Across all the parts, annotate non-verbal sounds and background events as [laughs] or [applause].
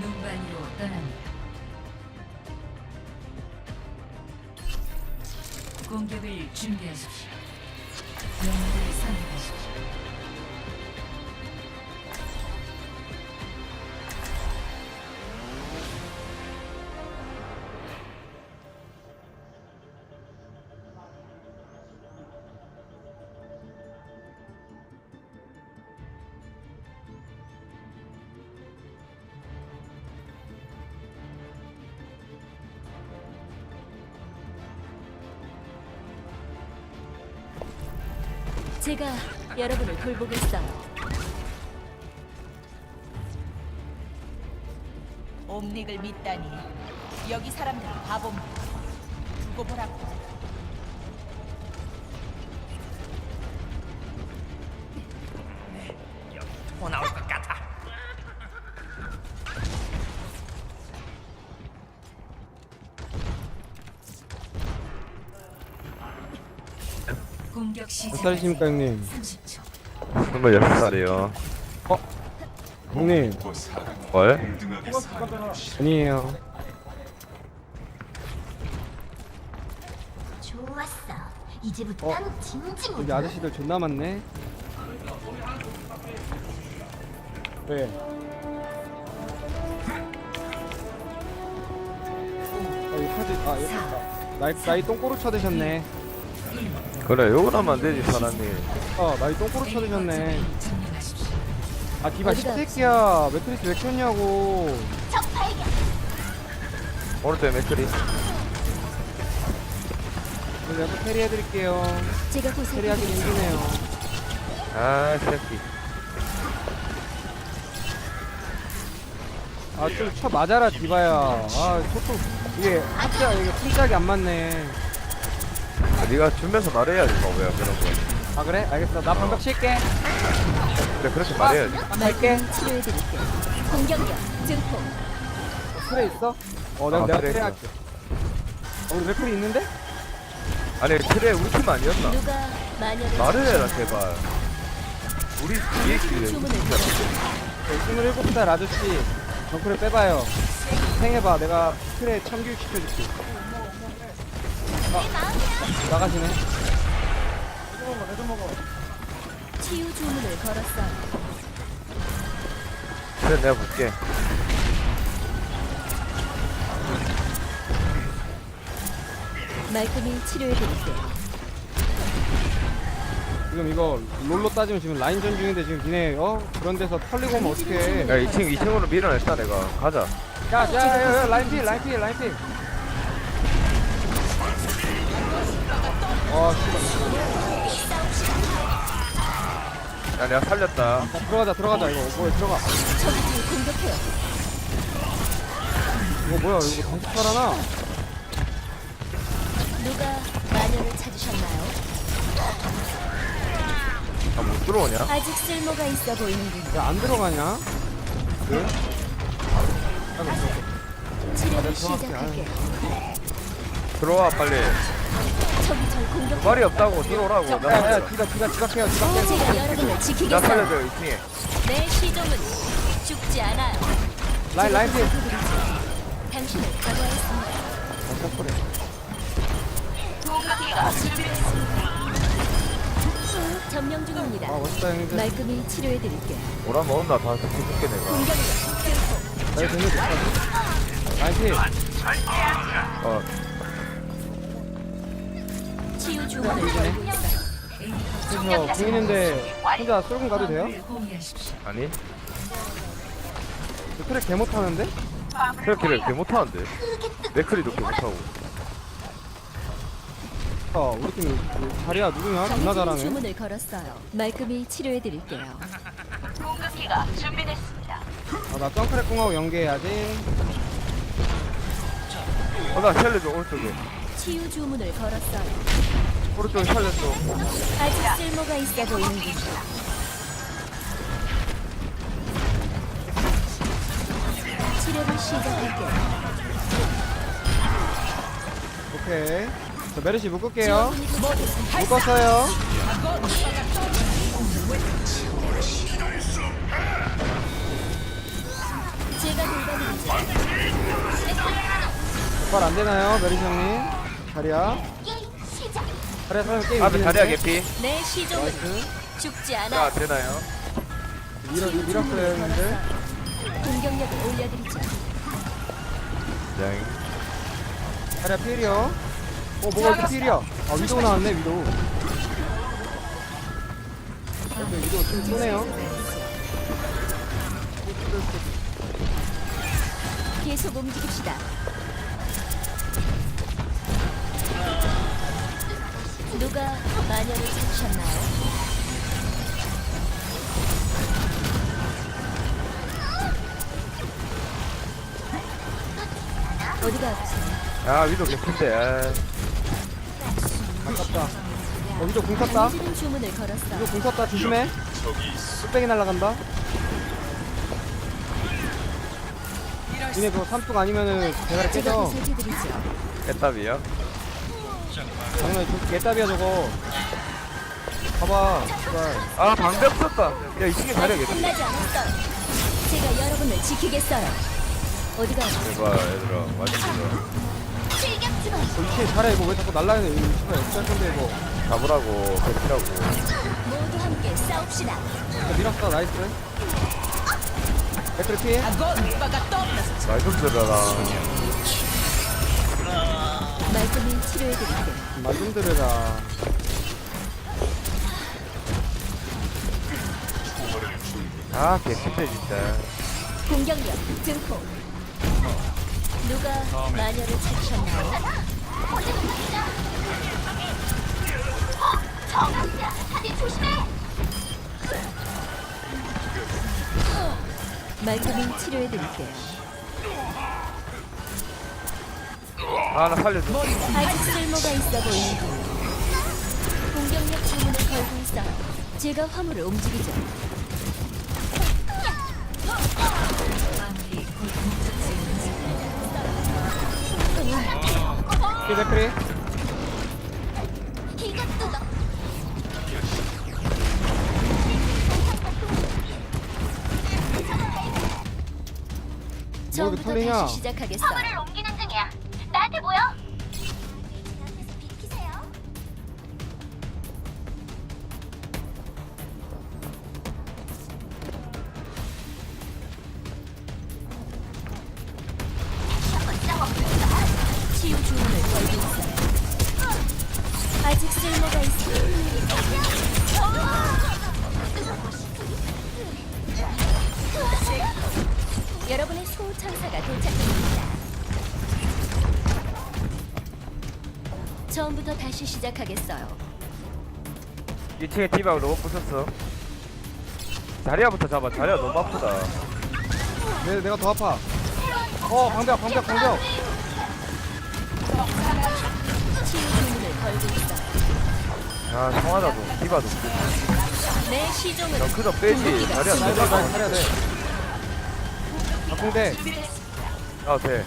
눈반이로 떠납니다. 공격을 준비하십시오. 영웅을 선택하십시오. 제가 여러분을 돌보겠어요. 옴닉을 믿다니 여기 사람들은 바보입니다. 두고 보라고. 공격 시작. 몇 살이십니까 형님? 30초. 26살이요. 형님 뭘? 아니에요 좋았어. 이제부터 는 진지 여기 아저씨들 존나 많네 왜? 어, 이 카드 아 여기 있다. 나이 나이 똥꼬로 쳐드셨네 그래, 욕을 하면 안 되지, 사람이. 어 나이 똥꼬로 쳐드셨네 점령하십시오. 아 디바? 십새끼야 매트리스 왜 켰냐고. 오른쪽에 맥크리. 그래서 또 캐리 해드릴게요 제가 캐리하기. 힘드네요 아, 새끼. 아좀 쳐 맞아라 디바야 아 소통 이게 합자 이게 풀짝이 안 맞네 아, 네가 주면서 말해야지, 바보야, 그런 거. 아 그래? 알겠어 나 방벽 칠게 그래, 그렇게 말해야지. 갈게 치료해드릴게요. 공격력 증폭. 트레 있어? 어 내가 아, 내가 트레 트레. 할게 어 우리 맥풀이 있는데? 아니, 트레 우리 팀 아니었나? 누가 마녀를 말을 해라? 제발. 우리 뒤에 있길래. 주문을 걸어주세요. 27살 아저씨 정크레 빼봐요 생해봐 내가 트레 참교육 시켜줄게 아 나가시네 치유 주문을 걸었어요. 그래, 내가 볼게. 말끔히 치료해 드릴게요. 지금 이거 롤로 따지면 지금 라인전 중인데 지금 니네 어? 그런 데서 털리고 오면 어떡해 야, 2층, 2층으로 밀어냈다, 내가. 가자. 야야야 라인 필 라인 필 라인 필 어, 씨발. 야, 내가 살렸다. 야, 들어가자, 들어가자. 이거 뭐야, 들어가. 이거 뭐야, 이거 살아나? 누가 마녀를 찾으셨나요? 아, 못 들어오냐? 아직 쓸모가 있어 보이는군요. 야, 안 들어가냐? 그? 치료를 정확히 시작할게요. 들어와, 빨리. 말이 없다고, 들어오라고. 나 야, 야, 살려. 지가, 지가, 지각해요, 지각해. 여러분을 나. 살려줘, 2층에. 내 시종은 죽지 않아요. 라인, 라인 필. 당신을. 어, 뽀뽀래. 점령 중입니다. 아, 멋있다, 형님들. 말끔히 치료해드릴게요. 오라 먹었나? 다 죽을게, 내가. 공격력 이거 재미 좋다. 라인 필. 어, 그래서 보이는데 혼자 쏠금 가도 돼요? 아니? 저 트랙 개 못하는데? 그렇게를 개 못하는데. 맥크리도 개 못하고. 어, 우리 팀그 자리야 누구냐? 존나 정해진 잘하네. 주문을 걸었어요. 말끔히 치료해 드릴게요. 아, 나 점크랙 공하고 연계해야지. 어, 나 살려줘, 오른쪽에. 치유 주문을 걸었어요. 오른쪽에 살렸어. 아직 쓸모가 있어 보이는군요. 치료를 시작할게요. 오케이. 저 메르시 묶을게요. 묶었어요. 제가 돌봐드리죠. 부활 안 되나요, 메리시 형님? 자리야. 자리야 사람 게임 앞에? 자리야 개피 내 시종은. 죽지 자 않아. 되나요? 밀어, 밀었어야 했는데. 공격력을 올려드리죠. 네 자리야 필이요. 어, 뭐가 이렇게 필이야? 아, 위도우 나왔네, 위도우. 네, 위도우 좀 쏘네요. 계속 움직입시다. 누가 마녀를 찾으셨나요? 어디가 아프세요? 아 위도 아. 아깝다. 어, 위도우 궁 탔다. 강해지는 주문을 걸었어. 위도우 궁 탔다. 조심해. 뚝배기 날라간다. 니네 그거 삼뚝 아니면은 대가리 제가 깨져. 깨답이요? 장난 저 개답이야 저거. 봐봐. 제발. 아 방벽 썼다 야 2층에 자리야 개피 끝나지 않았어요. 제가 여러분을 지키겠어요. 어디가? 제발 얘들아 맞으시죠 출격 주문. 어, 이체 잘해 이거 왜 자꾸 날라가냐 이거 씨발 역할 건데 이거. 잡으라고 개피라고 모두 함께 싸웁시다. 자, 밀었어 나이스. 배터리 피해. 오빠가 떠올라서 나이스 들어라 말끔히 치료해드릴게요. 말좀 들으라. 아 개피인데 진짜 공격력 증폭. 누가 마녀를 찾으셨나요? 말끔히 치료해드릴게요. 아 나 살려줘 아직 쓸모가 있어 보이는 공격력 주문을 걸고 있어요. 제가 화물을 움직이죠. 이것도 너. 처음부터 털리냐? 다시 시작하겠어요. 화물을 옮기는 중이야. 다시 시작하겠어요. 2층에 디바 로봇 부셨어 자리야부터 잡아 자리야 너무 아프다 내 내가 더 아파. 어 방벽 방벽 방벽. 치유 주문을 걸고 있어요. 아 성하다도 디바도 내 시종은 덩크 좀 빼지 자리야 나이스 너무 나이스 차려야 돼. 박공대. 아돼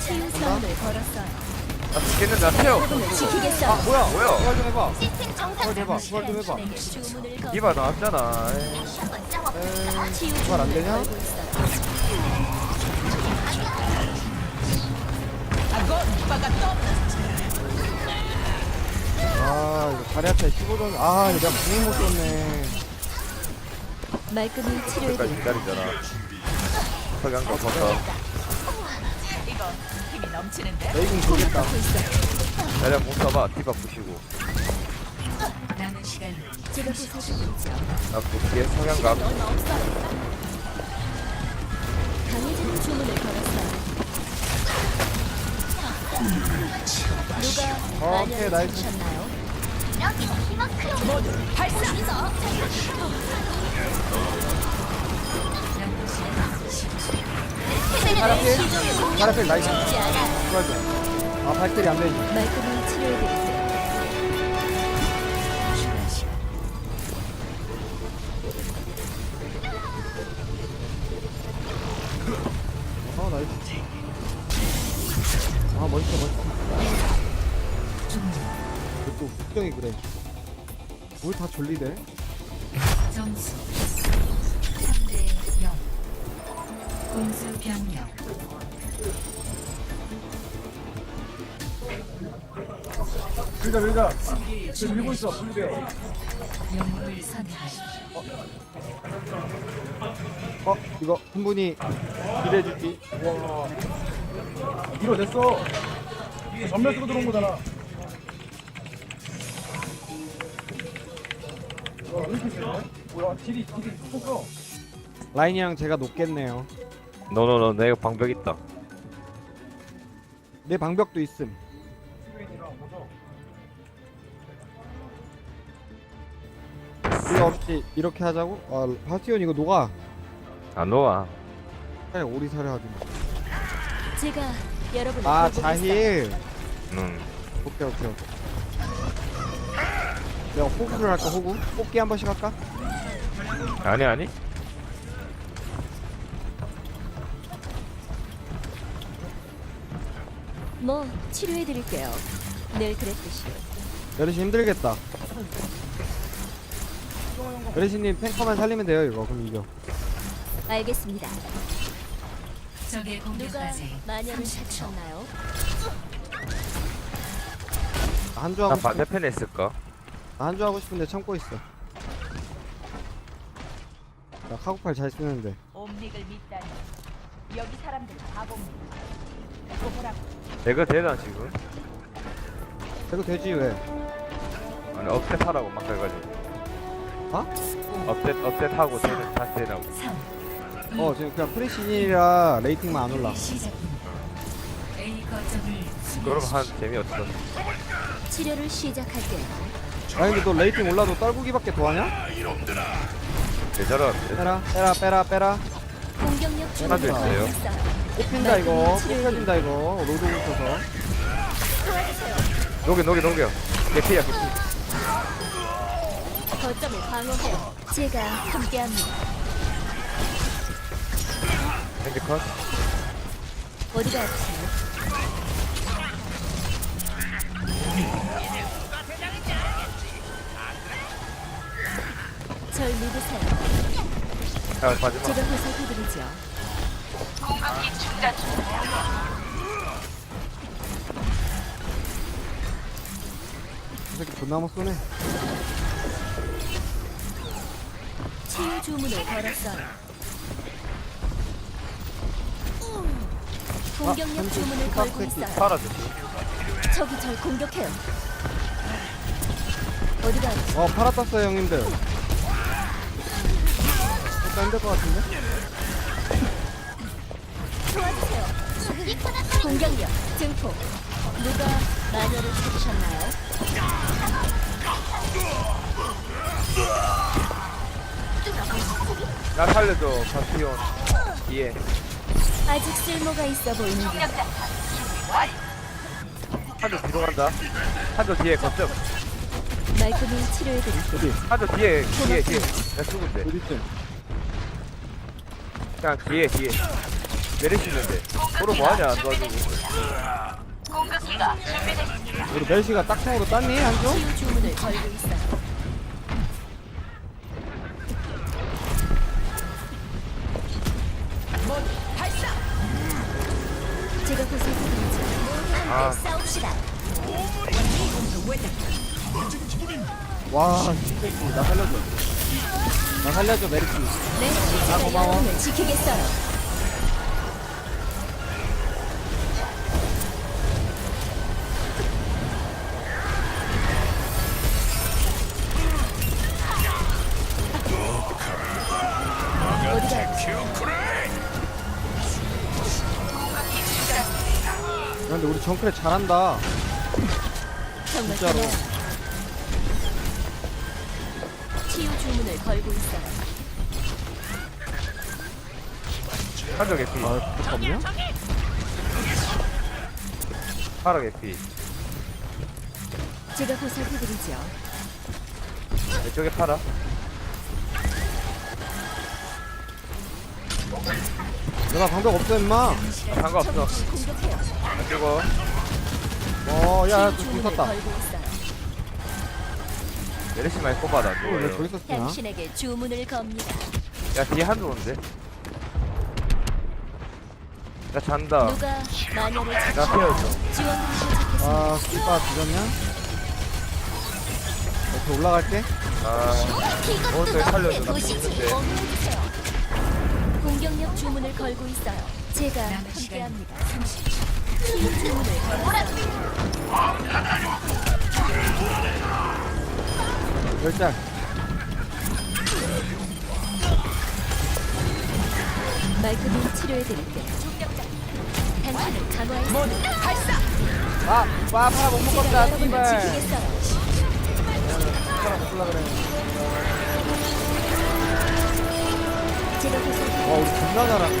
치유 주문을 걸었어요. 나 죽겠는데 나 태워 지키겠어요. 뭐야? 뭐야? 부활 좀 해봐. 시스템 정상. 좀 해봐. 부활 좀 해봐. 내게 주문을 걸. 디바 나왔잖아 에이. 한번 부활 안 되냐? 아 이거 다리 앞에 15점. 아 이거 내가 궁을 못 썼네. 말끔히 여기까지 치료해드릴게요. 기다리잖아 석양도 힘이 넘치는데. 공격받고 있어요. 자리야 못 써봐 디바 부시고 남은 시간 제가 보살펴드리죠. 나 부시게 석양각 넌 없어. 강해지는 주문을 걸었어요. 누가 어, 오케이, 마녀를 나이스. 찾으셨나요? 여기 이만큼. 모두 발사 10초 다리 앞에. 다리 앞에 나이스. 좀. 아 발길이 안 되지. 말끔히 시간 아 멋있어 멋있어. 종료 또 국경이 그래. 뭘 다 졸리대? 점수 공수 변경. 밀자 밀자. 지금 밀고 있어. 불배 영웅을 선택하십시오. 어 이거 한 분이 딜해주기 와. 밀어냈어. 이게 전멸 쓰고 들어온 거잖아. 와 이렇게 세네? 뭐야 딜이 딜이 컸어. 라인이랑 제가 높겠네요 너너너 내가 방벽 있다. 내 방벽도 있음. 없이 이렇게 하자고? 아 바스티온 이거 녹아. 안 녹아. 차라리 오리사를 하지 제가 여러분을 아. 자힐. 응. 오케이 오케이 오케이. 내가 호구를 할까 호구? 뽑기 한 번씩 할까? 아니 아니 뭐 치료해 드릴게요. 늘 그랬듯이. 여르시 힘들겠다 여르시님 탱커만 살리면 돼요 이거 그럼 이겨 알겠습니다. 적의 누가 공격까지 마녀를 30초. 찾으셨나요? 나 한주 나 하고 싶 반대편에 있을까? 나 한주 하고 싶은데 참고 있어 나 카고팔 잘 쓰는데 옴닉을 믿다니. 여기 사람들 바보입니다. 보라고. 내가 되나 지금? 해도 되지 왜 아니 업셋 하라고 막 해가지고 어? 업셋 업셋 하고 되는 다시 되라고 3, 어 지금 그냥 프레시니라 레이팅만 안 올라 시작입니다. A 거점을 그럼. 한 재미없어 치료를 시작할게요. 아니 근데 너 레이팅 올라도 떨구기밖에 더 하냐? 왜 저런 빼라 빼라 빼라 빼라 공격력 하나 주문을 더 있어요. 꼽힌다 이거 꼽혀진다 이거 로드 붙어서 녹여 녹여 녹여 개피야 개피 거점을 방어해요. 제가 함께합니다. 핸드컷 어디가 아프세요? 절 믿으세요. 자 마지막 제가 보살펴드리죠. 이 새끼 존나 못 쏘네 치유 주문을 걸었어요. 공격력 아, 주문을 깜짝이야. 걸고 있어요. 팔아줘 적이 절 공격해요. 어디가? 어 팔아 떴어요 형님들 일단 힘들 것 같은데? 공격력 증폭. 누가 마녀를 찾으셨나요? 나 살려줘 바스티온 뒤에 아직 쓸모가 있어 보이는데 한조 뒤로 간다 한조 뒤에 거점 말끔히 치료해드릴게요. 어디? 한조 뒤에 뒤에 뒤에 나 죽은데 어디쯤? 그냥 뒤에 뒤에 내리시는데 서로 뭐하냐 도와주고 우리 멜시가 딱통으로 땄니 한쪽? 아. 와 나 살려줘 나 살려줘 메리키 네, 아, 고마워. 지키겠어요. 근데 우리 정크레 잘한다 정말 진짜로. 치유 주문을 걸고 있어요. 한조 개피 아 그거 없냐? 파라 개피 제가 보살펴드리죠. 왼쪽에 파라 내가 방벽 없어 임마 아, 상관없어 공격해요. 안 죽어 어야 주문을 붙었다 걸고 있어요. 내리시만 꼽아라 어, 왜 저기 있었구나 당신에게 주문을 겁니다. 야 뒤에 한조 오는데 나 잔다 누가 마녀를 나? 태워줘 지원군을 도착했습니다. 아 뒤졌냐? 저 올라갈게. 아 너의 살려줘 나. 죽는데. 공격력 주문을 걸고 있어요. 제가 함께합니다. 30초. 치유 주문을. 열장. 말끔히 치료해드릴게요. 당신을 강화했습니다. 아, 와, 파라 못 먹었다, 여러분을 씨발. 지키겠어요. 파라 먹으려 그래. 제가 보살펴 와, 우리 존나 잘하네.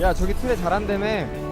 [laughs] 야, 저기 틀에 잘한다며.